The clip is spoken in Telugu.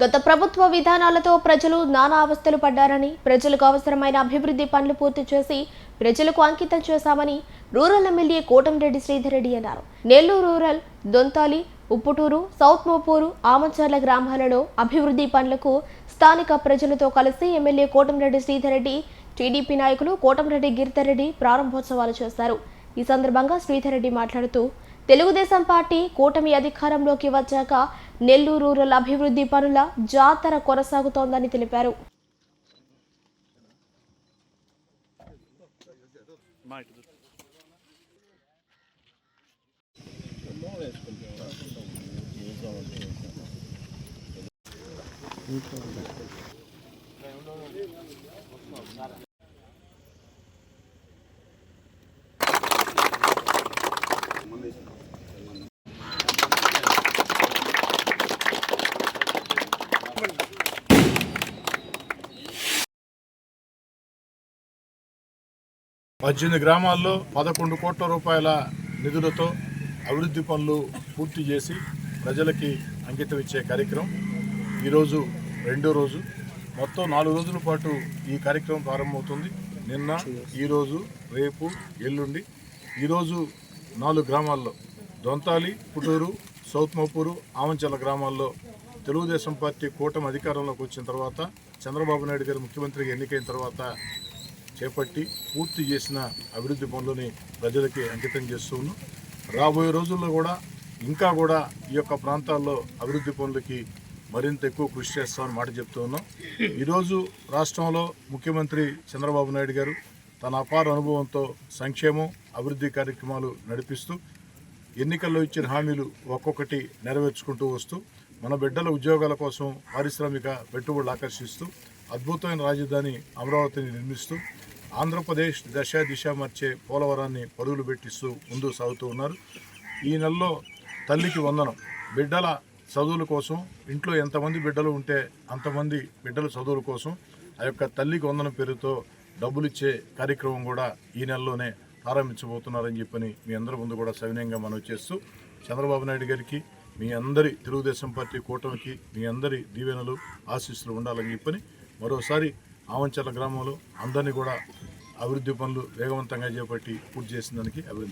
గత ప్రభుత్వ విధానాలతో ప్రజలు నానా అవస్థలు పడ్డారని ప్రజలకు అవసరమైన అభివృద్ధి పనులు పూర్తి చేసి ప్రజలకు అంకితం చేశామని రూరల్ ఎమ్మెల్యే కోటంరెడ్డి శ్రీధర్ రెడ్డి అన్నారు. నెల్లూరు రూరల్ దొంతాలి ఉప్పుటూరు సౌత్ మోపూరు ఆమంచర్ల గ్రామాలలో అభివృద్ధి పనులకు స్థానిక ప్రజలతో కలిసి ఎమ్మెల్యే కోటంరెడ్డి శ్రీధర్ రెడ్డి టీడీపీ నాయకులు కోటంరెడ్డి గిరిధర్ రెడ్డి ప్రారంభోత్సవాలు చేశారు. ఈ సందర్భంగా శ్రీధర్ రెడ్డి మాట్లాడుతూ తెలుగుదేశం పార్టీ కూటమి అధికారంలోకి వచ్చాక నెల్లూరు రూరల్ అభివృద్ధి పనుల జాతర కొనసాగుతోందని తెలిపారు. పద్దెనిమిది గ్రామాల్లో పదకొండు కోట్ల రూపాయల నిధులతో అభివృద్ధి పనులు పూర్తి చేసి ప్రజలకి అంకితం ఇచ్చే కార్యక్రమం. ఈరోజు రెండో రోజు. మొత్తం నాలుగు రోజుల పాటు ఈ కార్యక్రమం ప్రారంభమవుతుంది. నిన్న ఈరోజు రేపు ఎల్లుండి. ఈరోజు నాలుగు గ్రామాల్లో దొంతాలి పుటూరు సౌత్ మోపూరు ఆమంచల గ్రామాల్లో తెలుగుదేశం పార్టీ కూటమి అధికారంలోకి వచ్చిన తర్వాత చంద్రబాబు నాయుడు గారు ముఖ్యమంత్రిగా ఎన్నికైన తర్వాత చేపట్టి పూర్తి చేసిన అభివృద్ధి పనులని ప్రజలకి అంకితం చేస్తూ రాబోయే రోజుల్లో కూడా ఇంకా కూడా ఈ యొక్క ప్రాంతాల్లో అభివృద్ధి పనులకి మరింత ఎక్కువ కృషి చేస్తామని మాట చెప్తూ ఉన్నాం. ఈరోజు రాష్ట్రంలో ముఖ్యమంత్రి చంద్రబాబు నాయుడు గారు తన అపార అనుభవంతో సంక్షేమం అభివృద్ధి కార్యక్రమాలు నడిపిస్తూ ఎన్నికల్లో ఇచ్చిన హామీలు ఒక్కొక్కటి నెరవేర్చుకుంటూ వస్తూ మన బిడ్డల ఉద్యోగాల కోసం పారిశ్రామిక పెట్టుబడులు ఆకర్షిస్తూ అద్భుతమైన రాజధాని అమరావతిని నిర్మిస్తూ ఆంధ్రప్రదేశ్ దశ దిశ మార్చే పోలవరాన్ని పరుగులు పెట్టిస్తూ ముందుకు సాగుతూ ఉన్నారు. ఈ నెలలో తల్లికి వందనం. బిడ్డల చదువుల కోసం ఇంట్లో ఎంతమంది బిడ్డలు ఉంటే అంతమంది బిడ్డల చదువుల కోసం ఆ యొక్క తల్లికి వందనం పేరుతో డబ్బులు ఇచ్చే కార్యక్రమం కూడా ఈ నెలలోనే ప్రారంభించబోతున్నారని చెప్పని మీ అందరి ముందు కూడా సవినయంగా మనవి చేస్తూ చంద్రబాబు నాయుడు గారికి మీ అందరి తెలుగుదేశం పార్టీ కూటమికి మీ అందరి దీవెనలు ఆశీస్సులు ఉండాలని చెప్పని మరోసారి ఆవంచర్ల గ్రామంలో అందరినీ కూడా అభివృద్ధి పనులు వేగవంతంగా చేపట్టి పూర్తి చేసిన దానికి అభివృద్ధి